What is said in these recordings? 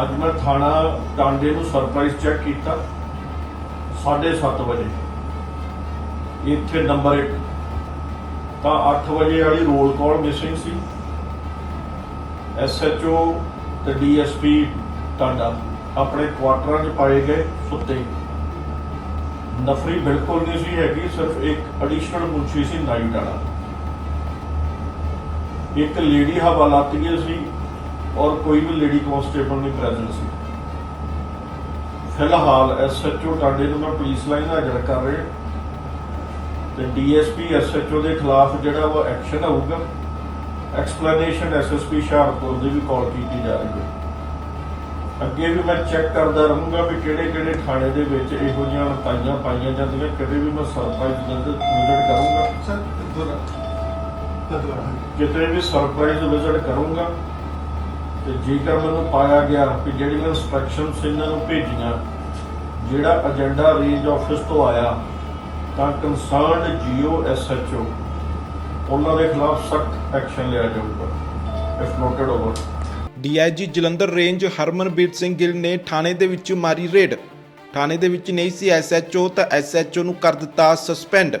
ਅੱਜ ਮੈਂ ਥਾਣਾ ਟਾਂਡੇ ਨੂੰ ਸਰਪ੍ਰਾਈਜ਼ ਚੈੱਕ ਕੀਤਾ 7:30 ਵਜੇ। ਇੱਥੇ ਨੰਬਰ 1 ਤਾਂ 8 ਵਜੇ ਵਾਲੀ ਰੋਲ ਕਾਲ ਮਿਸਿੰਗ ਸੀ। ਐਸਐਚਓ ਤੇ ਡੀਐਸਪੀ ਟਾਂਡਾ ਆਪਣੇ ਕੁਆਟਰਾਂ 'ਚ ਪਾਏ ਗਏ ਸੁੱਤੇ ਨਫਰੀ ਬਿਲਕੁਲ ਨਹੀਂ ਸੀ ਹੈਗੀ, ਸਿਰਫ ਇੱਕ ਐਡੀਸ਼ਨਲ ਮੁਨਸ਼ੀ ਸੀ ਨਾਈਟ ਵਾਲਾ। ਇੱਕ ਲੇਡੀ ਹਵਾਲਾਤੀਏ ਸੀ ਔਰ ਕੋਈ ਵੀ ਲੇਡੀ ਕਾਂਸਟੇਬਲ ਨਹੀਂ ਪ੍ਰੈਜ਼ੈਂਟ ਸੀ। ਫਿਲਹਾਲ ਐਸਐਚਓ ਟਾਂਡੇ ਨੂੰ ਮੈਂ ਪੁਲਿਸ ਲਾਈਨ ਹਾਜ਼ਰ ਕਰ ਰਿਹਾ ਤੇ ਡੀਐਸਪੀ ਐਸਐਚਓ ਦੇ ਖਿਲਾਫ ਜਿਹੜਾ ਉਹ ਐਕਸ਼ਨ ਹੋਊਗਾ ਐਕਸਪਲੇਨੇਸ਼ਨ ਐਸਐਸਪੀ ਹੁਸ਼ਿਆਰਪੁਰ ਦੀ ਵੀ ਕਾਲ ਕੀਤੀ ਜਾ ਰਹੀ ਹੈ। ਅੱਗੇ ਵੀ ਮੈਂ ਚੈੱਕ ਕਰਦਾ ਰਹੂੰਗਾ ਵੀ ਕਿਹੜੇ ਕਿਹੜੇ ਥਾਣੇ ਦੇ ਵਿੱਚ ਇਹੋ ਜਿਹੀਆਂ ਅਣਤਾਈਆਂ ਪਾਈਆਂ ਜਾਂਦੀਆਂ ਕਦੇ ਵੀ ਮੈਂ ਸਰਪ੍ਰਾਈਜ਼ ਵਿਜ਼ਿਟ ਕਰੂੰਗਾ। ਸਰ ਦੁਬਾਰਾ ਕਿਤੇ ਵੀ ਸਰਪ੍ਰਾਈਜ਼ ਵਿਜ਼ਿਟ ਕਰੂੰਗਾ। ਤੇ ਜੇਕਰ ਮੈਨੂੰ ਪਾਇਆ ਗਿਆ ਕਿ ਜਿਹੜੀਆਂ ਇਨਸਟਰਕਸ਼ਨਸ ਇਹਨਾਂ ਨੂੰ ਭੇਜੀਆਂ, ਜਿਹੜਾ ਏਜੰਡਾ ਰੇਂਜ ਆਫਿਸ ਤੋਂ ਆਇਆ, ਤਾਂ ਕੰਸਰਨਡ ਜੀਓ ਐਸਐਚਓ, ਉਹਨਾਂ ਦੇ ਖਿਲਾਫ ਸਖਤ ਐਕਸ਼ਨ ਲਿਆ ਜਾਊਗਾ। If noted over DIG Jalandhar range Harmanbir Singh Gill ਨੇ ਥਾਣੇ ਦੇ ਵਿੱਚ ਮਾਰੀ ਰੇਡ। ਥਾਣੇ ਦੇ ਵਿੱਚ ਨਹੀਂ ਸੀ ਐਸਐਚਓ, ਤਾਂ ਐਸਐਚਓ ਨੂੰ ਕਰ ਦਿੱਤਾ ਸਸਪੈਂਡ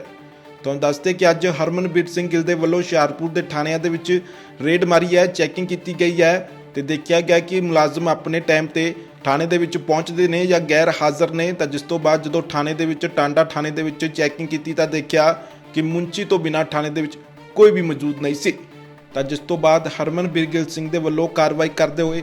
ਤੁਹਾਨੂੰ ਦੱਸਦੇ ਕਿ ਅੱਜ ਹਰਮਨਬੀਰ ਸਿੰਘ ਗਿੱਲ ਦੇ ਵੱਲੋਂ ਹੁਸ਼ਿਆਰਪੁਰ ਦੇ ਥਾਣਿਆਂ ਦੇ ਵਿੱਚ ਰੇਡ ਮਾਰੀ ਹੈ ਚੈਕਿੰਗ ਕੀਤੀ ਗਈ ਹੈ। ਤੇ ਦੇਖਿਆ ਗਿਆ ਕਿ ਮੁਲਾਜ਼ਮ ਆਪਣੇ ਟਾਈਮ ਤੇ ਥਾਣੇ ਦੇ ਵਿੱਚ ਪਹੁੰਚਦੇ ਨੇ ਜਾਂ ਗੈਰ ਹਾਜ਼ਰ ਨੇ, ਤਾਂ ਜਿਸ ਤੋਂ ਬਾਅਦ ਜਦੋਂ ਥਾਣੇ ਦੇ ਵਿੱਚ ਟਾਂਡਾ ਥਾਣੇ ਦੇ ਵਿੱਚ ਚੈਕਿੰਗ ਕੀਤੀ ਤਾਂ ਦੇਖਿਆ ਕਿ ਮੁੰਚੀ ਤੋਂ ਬਿਨਾਂ ਥਾਣੇ ਦੇ ਵਿੱਚ ਕੋਈ ਵੀ ਮੌਜੂਦ ਨਹੀਂ ਸੀ। ਤਾਂ ਜਿਸ ਤੋਂ ਬਾਅਦ ਹਰਮਨ ਗਿੱਲ ਸਿੰਘ ਦੇ ਵੱਲੋਂ ਕਾਰਵਾਈ ਕਰਦੇ ਹੋਏ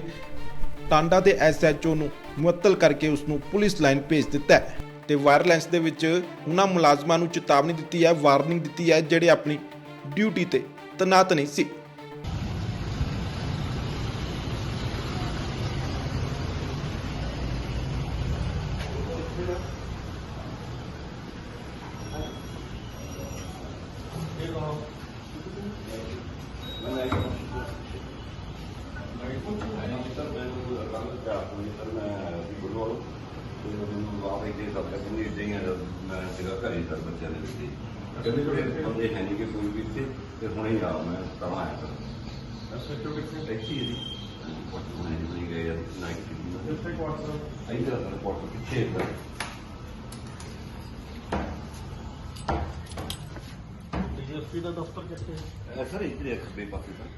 ਟਾਂਡਾ ਦੇ ਐਸਐਚਓ ਨੂੰ ਮੁਅੱਤਲ ਕਰਕੇ ਉਸ ਨੂੰ ਪੁਲਿਸ ਲਾਈਨ ਭੇਜ ਦਿੱਤਾ ਹੈ ਤੇ ਵਾਇਰਲੈਂਸ ਦੇ ਵਿੱਚ ਉਹਨਾਂ ਮੁਲਾਜ਼ਮਾਂ ਨੂੰ ਚੇਤਾਵਨੀ ਦਿੱਤੀ ਹੈ, ਵਾਰਨਿੰਗ ਦਿੱਤੀ ਹੈ, ਜਿਹੜੇ ਆਪਣੀ ਡਿਊਟੀ ਤੇ ਤੈਨਾਤ ਨਹੀਂ ਸੀ ਬੰਦੇ ਹੈ ਨਹੀਂ ਕਿ ਕੋਈ ਵੀ ਇੱਥੇ ਤੇ ਹੁਣੇ ਹੀ ਆ ਮੈਂ ਤਾਂ ਆਇਆ ਸਰ ਐਸਐਚਓ ਕਿੱਥੇ ਟੈਕਸੀ ਹੈ ਜੀ ਹੁਣੇ ਨਿਕਲੀ ਗਏ ਆ ਨਾਈਟ ਦੀ ਕਿੱਥੇ ਕੁਆਟਰ ਆਈ ਦਾ ਸਰ ਕੋਲ ਪਿੱਛੇ ਹੈ ਸਰ ਡੀਐਸਪੀ ਦਾ ਦਫ਼ਤਰ ਕਿੱਥੇ ਹੈ ਸਰ ਇੱਧਰ ਇੱਕ ਖੱਬੇ ਪਾਸੇ ਸਰ।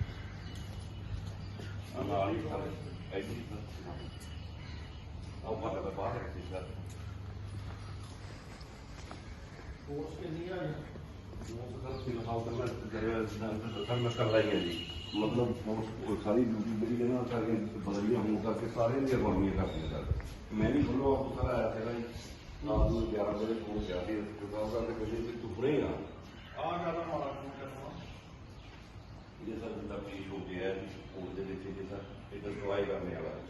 ਨਾਲ ਹੀ ਸਰ ਹੀ ਸਰ। ਆਓ ਬਾਹਰ ਦਾ ਬਾਹਰ ਰੱਖੀ ਸਰ। ਫੋਰਸ ਕਿੰਨੀ ਆ ਹਾਂ ਮਤਲਬ ਸਾਰੀ ਡਿਊਟੀ ਮੇਰੀ ਇਹਨਾਂ ਕਰਕੇ ਬਦਲੀਆਂ ਹੋਣ ਕਰਕੇ ਸਾਰੇ ਦੀਆਂ ਅਗਵਾਈਆਂ ਕਰਦੀਆਂ ਸਰ। ਮੈਂ ਵੀ ਖੁੱਲੋ ਆਪ ਸਰ ਆਇਆ ਸੀਗਾ ਜੀ ਰਾਤ ਨੂੰ 11 ਵਜੇ ਫੋਨ ਗਿਆ ਸੀ ਕਿਉਂਕਿ ਕਰਕੇ ਕਹਿੰਦੇ ਕਿ ਤੂੰ ਹੁਣੇ ਆ। ਆ ਜ਼ਿਆਦਾ there over the diseases are, it will provide our neighbors.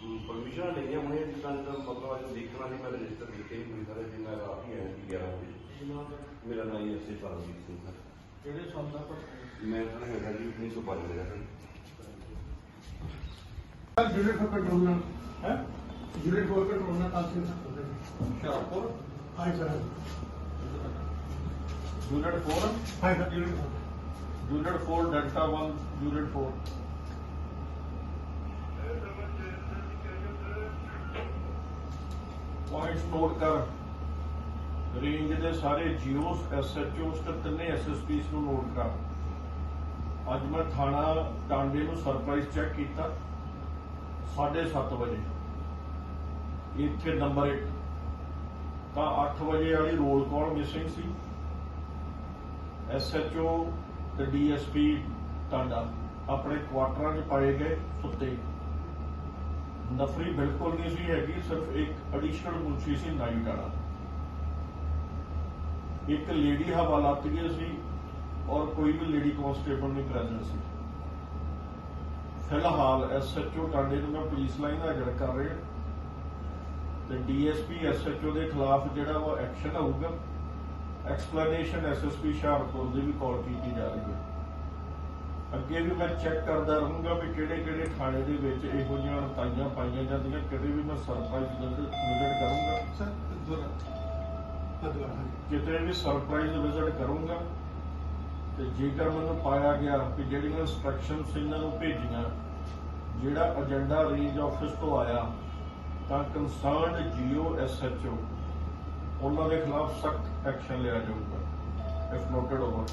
Permission लेनी है मुझे जितना जितना मतलब देखना नहीं मैं रजिस्टर लिखे मेरी तरह दिन मैं काफ़ी है ग्यारह बजे मेरा नाम ही असे परमजीत सिंह सर मैं सर हैगा जी उन्नीस सौ पाँच लगा सर यूनिट फॉर कंट्रोल ना है यूनिट फॉर कंट्रोल ना काफ़ी शाहपुर हाँ sir unit 4? Unit, unit 4, Delta 1, Unit 4. Points note ਕਰ। ਰੇਂਜ ਦੇ ਸਾਰੇ ਜੀਓਸ ਐਸਐਚਓਸ ਤੇ ਤਿੰਨੇ ਐਸਐਸਪੀਸ ਨੂੰ ਨੋਟ ਕਰ। ਅੱਜ ਮੈਂ ਥਾਣਾ ਟਾਂਡੇ ਨੂੰ ਸਰਪ੍ਰਾਈਜ਼ ਚੈੱਕ ਕੀਤਾ 7:30 ਵਜੇ। ਇੱਥੇ ਨੰਬਰ 1 ਤਾਂ 8 ਵਜੇ ਵਾਲੀ ਰੋਲ ਕਾਲ ਮਿਸਿੰਗ ਸੀ। ਐਸਐਚਓ ਤੇ ਡੀਐਸਪੀ ਟਾਂਡਾ ਆਪਣੇ ਕੁਆਟਰਾਂ 'ਚ ਪਾਏ ਗਏ ਸੁੱਤੇ। ਨਫਰੀ ਬਿਲਕੁਲ ਨਹੀਂ ਸੀ ਹੈਗੀ, ਸਿਰਫ ਇੱਕ ਐਡੀਸ਼ਨਲ ਮੁਨਸ਼ੀ ਸੀ ਨਾਈਟ ਵਾਲਾ। ਇੱਕ ਲੇਡੀ ਹਵਾਲਾਤੀਏ ਸੀ ਔਰ ਕੋਈ ਵੀ ਲੇਡੀ ਕਾਂਸਟੇਬਲ ਨਹੀਂ ਪ੍ਰੈਜ਼ੈਂਟ ਸੀ। ਫਿਲਹਾਲ ਐਸਐਚਓ ਟਾਂਡੇ ਨੂੰ ਮੈਂ ਪੁਲਿਸ ਲਾਈਨ ਦਾ ਹਾਜ਼ਰ ਕਰ ਰਿਹਾ। ਤੇ ਡੀਐਸਪੀ ਐਸਐਚਓ ਦੇ ਖਿਲਾਫ ਜਿਹੜਾ ਉਹ ਐਕਸ਼ਨ ਹੋਊਗਾ ਐਕਸਪਲੇਨੇਸ਼ਨ ਐਸਐਸਪੀ ਸ਼ਾਹਪੁਰ ਦੀ ਵੀ ਕਾਲ ਕੀਤੀ ਜਾ ਰਹੀ ਹੈ। ਅੱਗੇ ਵੀ ਮੈਂ ਚੈੱਕ ਕਰਦਾ ਰਹੂੰਗਾ ਵੀ ਕਿਹੜੇ ਕਿਹੜੇ ਥਾਣੇ ਦੇ ਵਿੱਚ ਇਹੋ ਜਿਹੀਆਂ ਰਤਾਈਆਂ ਪਾਈਆਂ ਜਾਂਦੀਆਂ ਕਿਤੇ ਵੀ ਮੈਂ ਸਰਪ੍ਰਾਈਜ਼ ਵਿਜ਼ਿਟ ਕਰੂੰਗਾ। ਸਰ ਕਿਤੇ ਵੀ ਸਰਪ੍ਰਾਈਜ਼ ਵਿਜ਼ਿਟ ਕਰੂੰਗਾ ਤੇ ਜੇਕਰ ਮੈਨੂੰ ਪਾਇਆ ਗਿਆ ਕਿ ਜਿਹੜੀਆਂ ਇਨਸਟਰਕਸ਼ਨਸ ਇਹਨਾਂ ਨੂੰ ਭੇਜੀਆਂ ਜਿਹੜਾ ਏਜੰਡਾ ਰੇਂਜ ਆਫਿਸ ਤੋਂ ਆਇਆ ਤਾਂ ਕੰਸਰਨਡ ਜੀਓ ਐਸਐਚਓ ਉਹਨਾਂ ਦੇ ਖਿਲਾਫ ਸਖਤ ਐਕਸ਼ਨ ਲਿਆ ਜਾਊਗਾ। If noted over